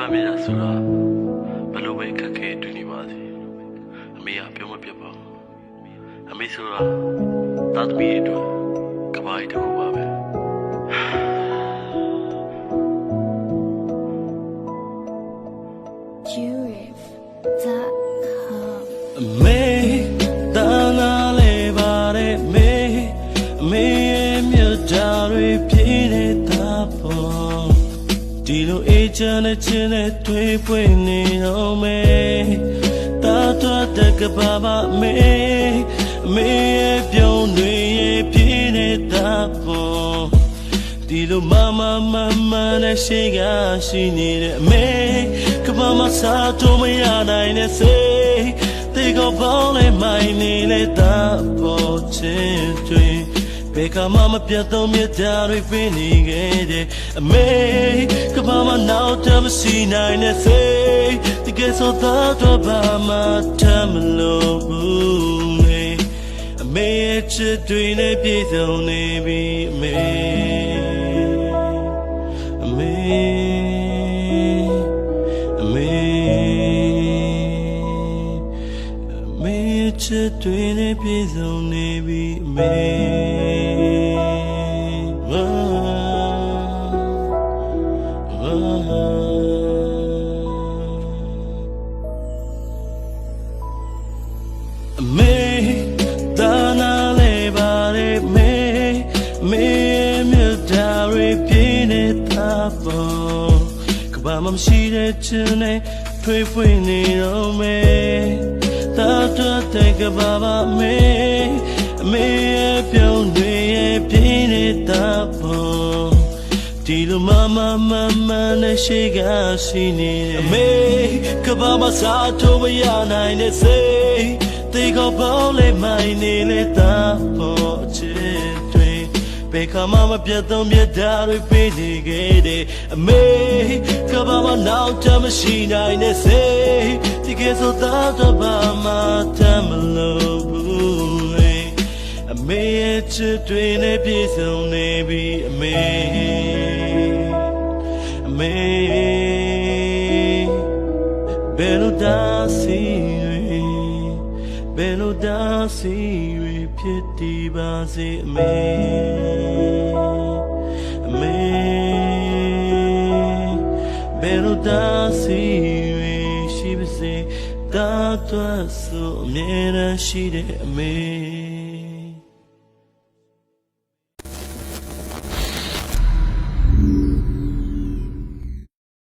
ဘမြတ်ဆိုတာဘယ်လိုပဲခက်ခဲတွေ့နေပါစေအမေကပြောမပြတ်ပါဘူးအမေဆိုတာသာသမီအတွက်ကဘာကြီးတစ်ခုပါပဲ Jurif.com အမေတန်းလာလေပါတဲ့မေအမေရဲ့မြတ်တာတွေပြည့်နေတာပေါ့ ဒီလိုအေးချမ်းတဲ့ချင်းနဲ့တွေ့ပွင့်နေတော့မေတာတော့တကဘာပါမေအမေရဲ့ပြုံးတွေရဲ့ပြည့်နေတာပေါ့ဒီလိုမမမမနဲ့ရှိကရှိနေတဲ့အမေကဘာမစားတော့မရနိုင်တဲ့စိတ်တေကောပေါင်းလဲမိုင်းနေလေတာပေါ်ချင်တွေ ဘယ်ကမှမပြတ်တော့မြတ်တာတွေပြနေခဲ့တဲ့အမေကဘာမနောက်တမရှိနိုင်တဲ့စိတ်တကယ်ဆိုတော့ဘာမှတမ်းမလို့ဘူးမေအမေရဲ့ချစ်တွေနဲ့ပြည့်စုံနေပြီအမေ ချစ်တွေနဲ့ပြည့်စုံနေပြီအမေအမေဒါနာလေးပါလေမေမေမြတ်တာတွေပြင်းနေတာပေါ့ကဘာမှမရှိတဲ့ချင်နဲ့ထွေးဖွင့်နေတော့မေ တာတော့တဲ့ကဘာပါမေအမေရဲ့ပြုံးတွေရဲ့ပြင်းနေတာပေါ့ဒီလိုမမမမနဲ့ရှိကရှိနေတယ်အမေကဘာမစားတော့မရနိုင်တဲ့စိတ်တေကောပေါင်းလေမိုင်းနေလေတာပေါ်ချစ်တွေဘယ်ခါမှမပြတ်တော့မြတ်တာတွေပေးနေခဲ့တဲ့အမေကဘာမနောက်တမရှိနိုင်တဲ့စိတ်ဒီကဲဆိုတော့ဘာမှ မေရဲ့ချစ်တွေနဲ့ပြည့်စုံနေပြီအမေအမေဘယ်လိုဒါစီတွေဘယ်လိုဒါစီတွေဖြစ်ဒီပါစေအမေအမေဘယ်လိုဒါစီတွေရှိပါစေတာတော့ဆိုအမြဲတမ်းရှိတဲ့အမေ